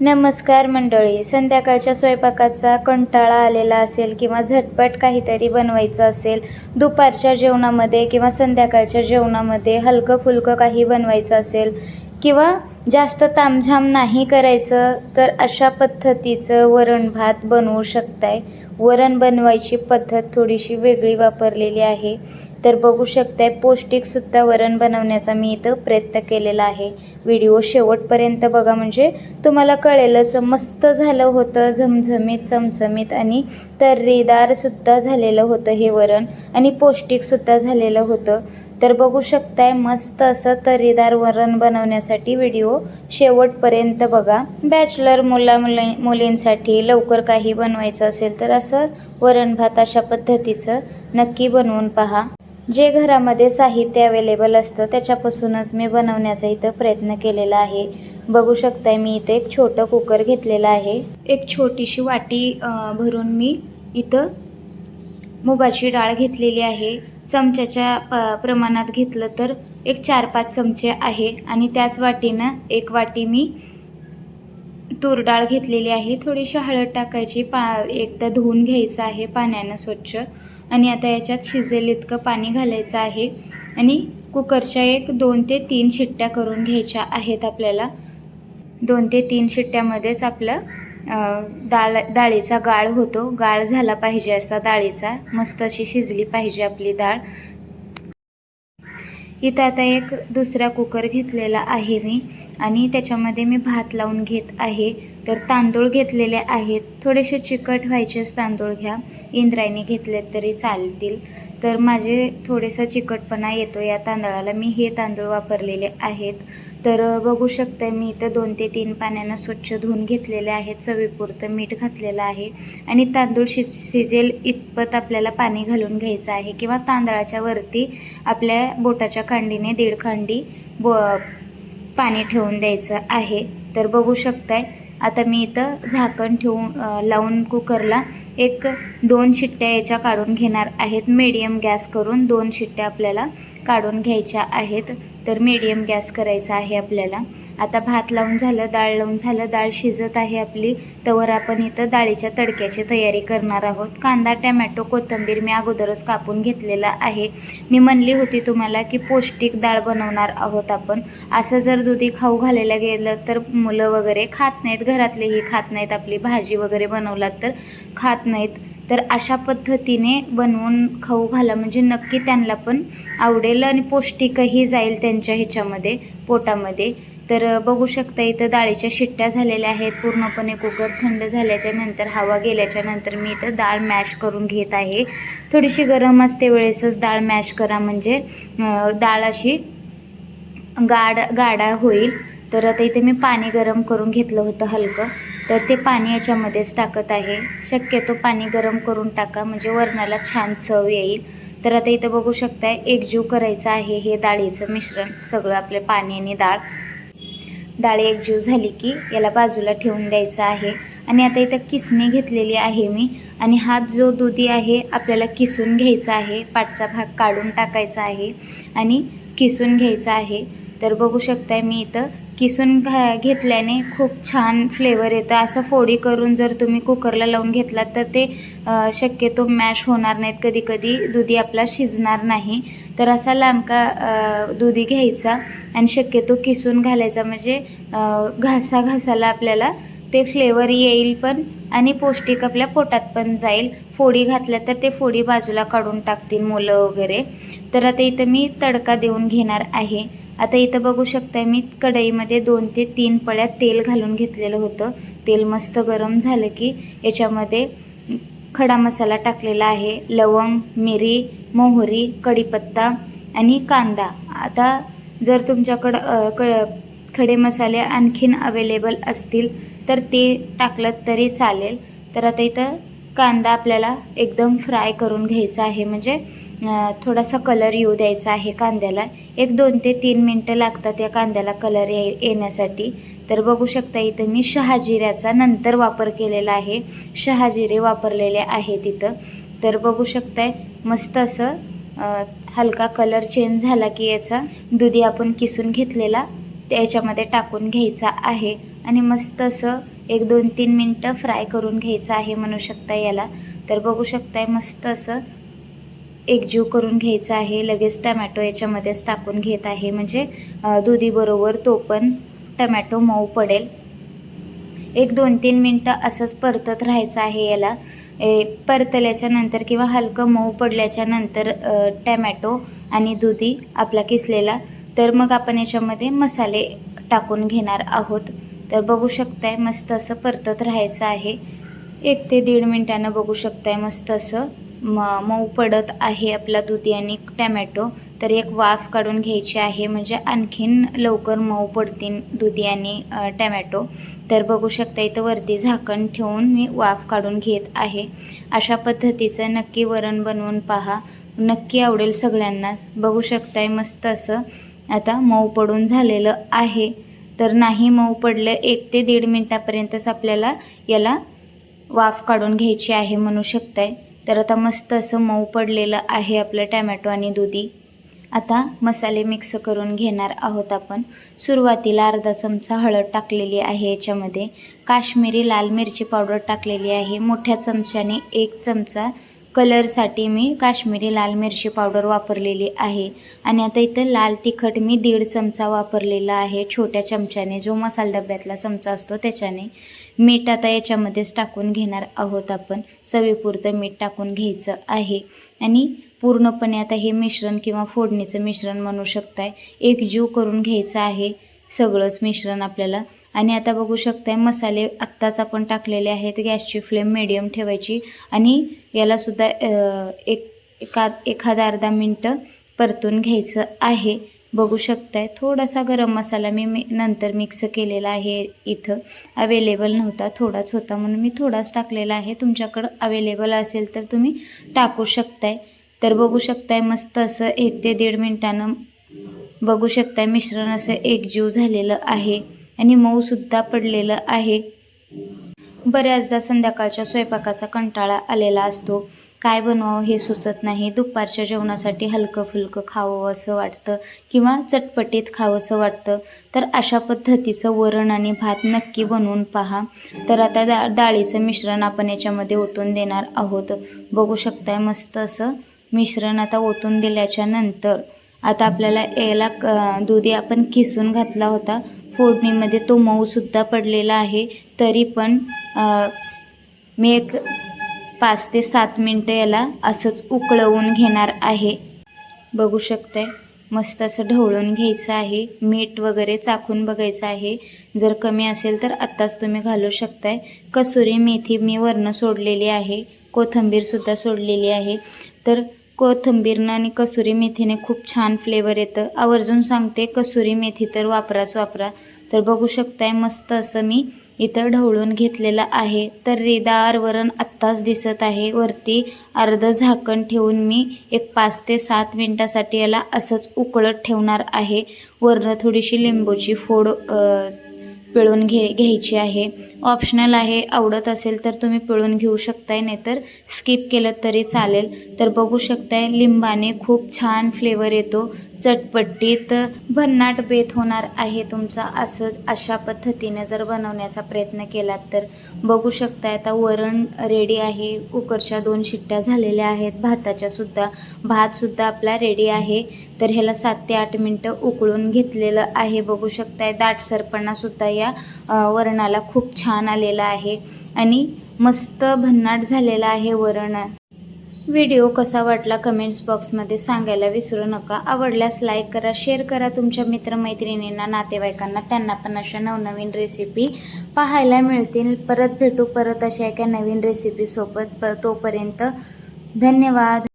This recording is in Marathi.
नमस्कार मंडळी. संध्याकाळच्या स्वयंपाकाचा कंटाळा आलेला असेल किंवा झटपट काहीतरी बनवायचं असेल दुपारच्या जेवणामध्ये किंवा संध्याकाळच्या जेवणामध्ये हलकं फुलकं काही बनवायचं असेल किंवा जास्त तामझाम नाही करायचं तर अशा पद्धतीचं वरण भात बनवू शकताय. वरण बनवायची पद्धत थोडीशी वेगळी वापरलेली आहे. तर बघू शकताय पौष्टिकसुद्धा वरण बनवण्याचा मी इथं प्रयत्न केलेला आहे. व्हिडिओ शेवटपर्यंत बघा म्हणजे तुम्हाला कळेलच मस्त झालं होतं झमझमीत चमचमीत आणि तर्रीदारसुद्धा झालेलं होतं हे वरण आणि पौष्टिकसुद्धा झालेलं होतं. तर बघू शकताय मस्त असं तर्रीदार वरण बनवण्यासाठी व्हिडिओ शेवटपर्यंत बघा. बॅचलर मुला मुली मुलींसाठी लवकर काही बनवायचं असेल तर असं वरण भात अशा पद्धतीचं नक्की बनवून पहा. जे घरामध्ये साहित्य अवेलेबल असतं त्याच्यापासूनच मी बनवण्याचा इथं प्रयत्न केलेला आहे. बघू शकताय मी इथे एक छोटं कुकर घेतलेलं आहे. एक छोटीशी वाटी भरून मी इथं मुगाची डाळ घेतलेली आहे. चमच्याच्या प प्रमाणात घेतलं तर एक चार पाच चमचे आहे आणि त्याच वाटीनं एक वाटी मी तूर डाळ घेतलेली आहे. थोडीशी हळद टाकायची पा एकदा धुवून घ्यायचं आहे पाण्यानं स्वच्छ. आणि आता याच्यात शिजेल इतकं पाणी घालायचं आहे. आणि कुकरच्या एक दोन ते तीन शिट्ट्या करून घ्यायच्या आहेत आपल्याला. दोन ते तीन शिट्ट्यामध्येच आपलं डाळ डाळीचा गाळ होतो. गाळ झाला पाहिजे असा डाळीचा. मस्त अशी शिजली पाहिजे आपली डाळ. इथं आता एक दुसरा कुकर घेतलेला आहे मी. आणि त्याच्यामध्ये मी भात लावून घेत आहे. तर तांदूळ घेतलेले आहेत. थोडेसे चिकट व्हायचेच तांदूळ घ्या. इंद्रायणी घेतले तरी चालतील. तर माझे थोडेसा चिकटपणा येतो या तांदळाला. मी हे तांदूळ वापरलेले आहेत. तर बघू शकता मी इथं दोन ते तीन पाण्यानं स्वच्छ धुवून घेतलेले आहेत. चवीपुरतं मीठ घातलेलं आहे. आणि तांदूळ शिज शिजेल इतपत आपल्याला पाणी घालून घ्यायचं आहे किंवा तांदळाच्या वरती आपल्या बोटाच्या खांडीने दीड खांडी ब पाणी ठेवून द्यायचं आहे. तर बघू शकताय आता मी इथं झाकण ठेवून लावून कुकरला एक दोन शिट्ट्या याच्या काढून घेणार आहेत. मीडियम गॅस करून दोन शिट्ट्या आपल्याला काढून घ्यायच्या आहेत. तर मीडियम गॅस करायचा आहे आपल्याला. आता भात लावून झालं डाळ लावून झालं डाळ शिजत आहे आपली. तवर आपण इथं डाळीच्या तडक्याची तयारी करणार आहोत. कांदा टॅमॅटो कोथिंबीर मी अगोदरच कापून घेतलेला आहे. मी म्हणली होती तुम्हाला की पौष्टिक डाळ बनवणार आहोत आपण. असं जर दुधी खाऊ घालायला गेलं तर मुलं वगैरे खात नाहीत घरातलेही खात नाहीत आपली भाजी वगैरे बनवलात तर खात नाहीत. तर अशा पद्धतीने बनवून खाऊ घाला. म्हणजे नक्की त्यांना पण आवडेल आणि पौष्टिकही जाईल त्यांच्या ह्याच्यामध्ये पोटामध्ये. तर बघू शकता इथं डाळीच्या शिट्ट्या झालेल्या आहेत. पूर्णपणे कुकर थंड झाल्याच्यानंतर हवा गेल्याच्यानंतर मी इथं डाळ मॅश करून घेत आहे. थोडीशी गरम असते वेळेसच डाळ मॅश करा. म्हणजे डाळ अशी गाड गाडा होईल. तर आता इथे मी पाणी गरम करून घेतलं होतं हलकं. तर ते पाणी याच्यामध्येच टाकत आहे. शक्यतो पाणी गरम करून टाका म्हणजे वरणाला छान चव येईल. तर आता इथं बघू शकताय एकजीव करायचं आहे हे डाळीचं मिश्रण सगळं आपले पाणी आणि डाळ. डाळ एकजीव झाली की याला बाजूला ठेवून द्यायचं आहे. आणि आता इथं किसणी घेतलेली आहे मी. आणि हा जो दुधी आहे आपल्याला किसून घ्यायचा आहे. पाठचा भाग काढून टाकायचा आहे. आणि किसून घ्यायचा आहे. तर बघू शकताय मी इथं किसून घा घेतल्याने खूप छान फ्लेवर येतं. असं फोडी करून जर तुम्ही कुकरला लावून घेतलात तर ते शक्यतो मॅश होणार नाहीत कधी कधी दुधी आपला शिजणार नाही. तर असा लांबका दुधी घ्यायचा आणि शक्यतो किसून घालायचा. म्हणजे घासा घासाला आपल्याला ते फ्लेवर येईल पण आणि पौष्टिक आपल्या पोटात पण जाईल. फोडी घातल्या तर ते फोडी बाजूला काढून टाकतील मुलं वगैरे. तर आता इथं मी तडका देऊन घेणार आहे. आता इथं बघू शकताय मी कढईमध्ये दोन ते तीन पळ्या तेल घालून घेतलेलं होतं. तेल मस्त गरम झालं की याच्यामध्ये खडा मसाला टाकलेला आहे लवंग मिरी मोहरी कढीपत्ता आणि कांदा. आता जर तुमच्याकडं क खडे मसाले आणखीन अवेलेबल असतील तर ते टाकलं तरी चालेल. तर आता इथं कांदा आपल्याला एकदम फ्राय करून घ्यायचा आहे. म्हणजे थोडासा कलर येऊ द्यायचा आहे कांद्याला. एक दोन ते तीन मिनटं लागतात या कांद्याला कलर ये येण्यासाठी. तर बघू शकता इथं मी शहाजिऱ्याचा नंतर वापर केलेला आहे. शहाजिरे वापरलेले आहेत इथं. तर बघू शकताय मस्त असं हलका कलर चेंज झाला की याचा दुधी आपण किसून घेतलेला त्याच्यामध्ये टाकून घ्यायचा आहे. आणि मस्त असं एक दोन तीन मिनटं फ्राय करून घ्यायचं आहे म्हणू शकता याला. तर बघू शकताय मस्त असं एकजीव करून घ्यायचं आहे लगेच टमॅटो याच्यामध्येच टाकून घेत आहे. म्हणजे दुधीबरोबर तो पण टमॅटो मऊ पडेल. एक दोन तीन मिनटं असंच परतत राहायचं आहे याला. ए, परतल्याच्या नंतर किंवा हलकं मऊ पडल्याच्या नंतर टॅमॅटो आणि दुधी आपला किसलेला. तर मग आपण याच्यामध्ये मसाले टाकून घेणार आहोत. तर बघू शकताय मस्त असं परतत राहायचं आहे. एक ते दीड मिनटानं बघू शकताय मस्त असं म मऊ पडत आहे आपला दुधी आणि टॅमॅटो. तर एक वाफ काढून घ्यायची आहे म्हणजे आणखीन लवकर मऊ पडतील दुधी आणि टॅमॅटो. तर बघू शकता इथं वरती झाकण ठेवून मी वाफ काढून घेत आहे. अशा पद्धतीचं नक्की वरण बनवून पहा. नक्की आवडेल सगळ्यांनाच बघू शकताय मस्त असं आता मऊ पडून झालेलं आहे. तर नाही मऊ पडलं एक ते दीड मिनटापर्यंतच आपल्याला याला वाफ काढून घ्यायची आहे म्हणू शकताय. तर आता मस्त असं मऊ पडलेलं आहे आपलं टॅमॅटो आणि दुधी. आता मसाले मिक्स करून घेणार आहोत आपण. सुरुवातीला अर्धा चमचा हळद टाकलेली आहे याच्यामध्ये. काश्मीरी लाल मिरची पावडर टाकलेली आहे. मोठ्या चमच्याने एक चमचा कलरसाठी मी काश्मीरी लाल मिरची पावडर वापरलेली आहे. आणि आता इथं लाल तिखट मी दीड चमचा वापरलेला आहे. छोट्या चमच्याने जो मसाला डब्यातला चमचा असतो त्याच्याने मीठ आता याच्यामध्येच टाकून घेणार आहोत आपण. चवीपुरतं मीठ टाकून घ्यायचं आहे. आणि पूर्णपणे आता हे मिश्रण किंवा फोडणीचं मिश्रण म्हणू शकताय. एकजीव करून घ्यायचं आहे. सगळंच मिश्रण आपल्याला आणि आता बघू शकताय मसाले आत्ताच आपण टाकलेले आहेत. गॅसची फ्लेम मिडियम ठेवायची आणि यालासुद्धा एक एका एखादा अर्धा मिनटं परतून घ्यायचं आहे. बघू शकताय थोडासा गरम मसाला मी मी नंतर मिक्स केलेला आहे इथं. अवेलेबल नव्हता थोडाच होता म्हणून मी थोडाच टाकलेला आहे. तुमच्याकडं अवेलेबल असेल तर तुम्ही टाकू शकताय. तर बघू शकताय मस्त असं एक ते दीड मिनटानं बघू शकताय मिश्रण असं एकजीव झालेलं आहे. आणि मऊसुद्धा पडलेलं आहे. बऱ्याचदा संध्याकाळच्या स्वयंपाकाचा कंटाळा आलेला असतो. काय बनवावं हे सुचत नाही. दुपारच्या जेवणासाठी हलकं फुलकं खावं असं वाटतं किंवा चटपटीत खावंसं वाटतं. तर अशा पद्धतीचं वरण आणि भात नक्की बनवून पहा. तर आता डा डाळीचं मिश्रण आपण याच्यामध्ये ओतून देणार आहोत. बघू शकताय मस्त असं मिश्रण आता ओतून दिल्याच्या नंतर. आता आपल्याला याला क दुधी आपण किसून घातला होता. फोडणीमध्ये तो मऊसुद्धा पडलेला आहे तरी पण मी एक पाच ते सात मिनटं याला असंच उकळवून घेणार आहे. बघू शकताय मस्त असं ढवळून घ्यायचं आहे मीठ वगैरे चाखून बघायचं आहे. जर कमी असेल तर आत्ताच तुम्ही घालू शकताय. कसुरी मेथी मी वरनं सोडलेली आहे कोथिंबीरसुद्धा सोडलेली आहे. तर कोथिंबीरनं आणि कसुरी मेथीने खूप छान फ्लेवर येतं. आवर्जून सांगते कसुरी मेथी तर वापराच वापरा. तर बघू शकताय मस्त असं मी इथं ढवळून घेतलेलं आहे. तर रेदार वरण आत्ताच दिसत आहे. वरती अर्धं झाकण ठेवून मी एक पाच ते सात मिनटासाठी याला असंच उकळत ठेवणार आहे. वरनं थोडीशी लिंबूची फोड पिळून घे घ्यायची आहे. ऑप्शनल आहे आवडत असेल तर तुम्ही पिळून घेऊ शकताय नाहीतर स्किप केलं तरी चालेल. तर बघू शकताय लिंबाने खूप छान फ्लेवर येतो. चटपटीत भन्नाट बेत होणार आहे तुमचा. असं अशा पद्धतीने जर बनवण्याचा प्रयत्न केलात तर बघू शकताय आता वरण रेडी आहे. कुकरच्या दोन शिट्ट्या झालेल्या आहेत. भाताच्या सुद्धा भातसुद्धा आपला रेडी आहे. तर ह्याला सात ते आठ मिनटं उकळून घेतलेलं आहे. बघू शकताय दाटसरपणासुद्धा या वरणाला खूप छान आलेला आहे. आणि मस्त भन्नाट झालेला आहे वरण. व्हिडिओ कसा वाटला कमेंट्स बॉक्समध्ये सांगायला विसरू नका. आवडल्यास लाईक करा शेअर करा तुमच्या मित्रमैत्रिणींना नातेवाईकांना. त्यांना पण अशा नवनवीन रेसिपी पाहायला मिळतील. परत भेटू परत अशा एका नवीन रेसिपीसोबत प तोपर्यंत धन्यवाद.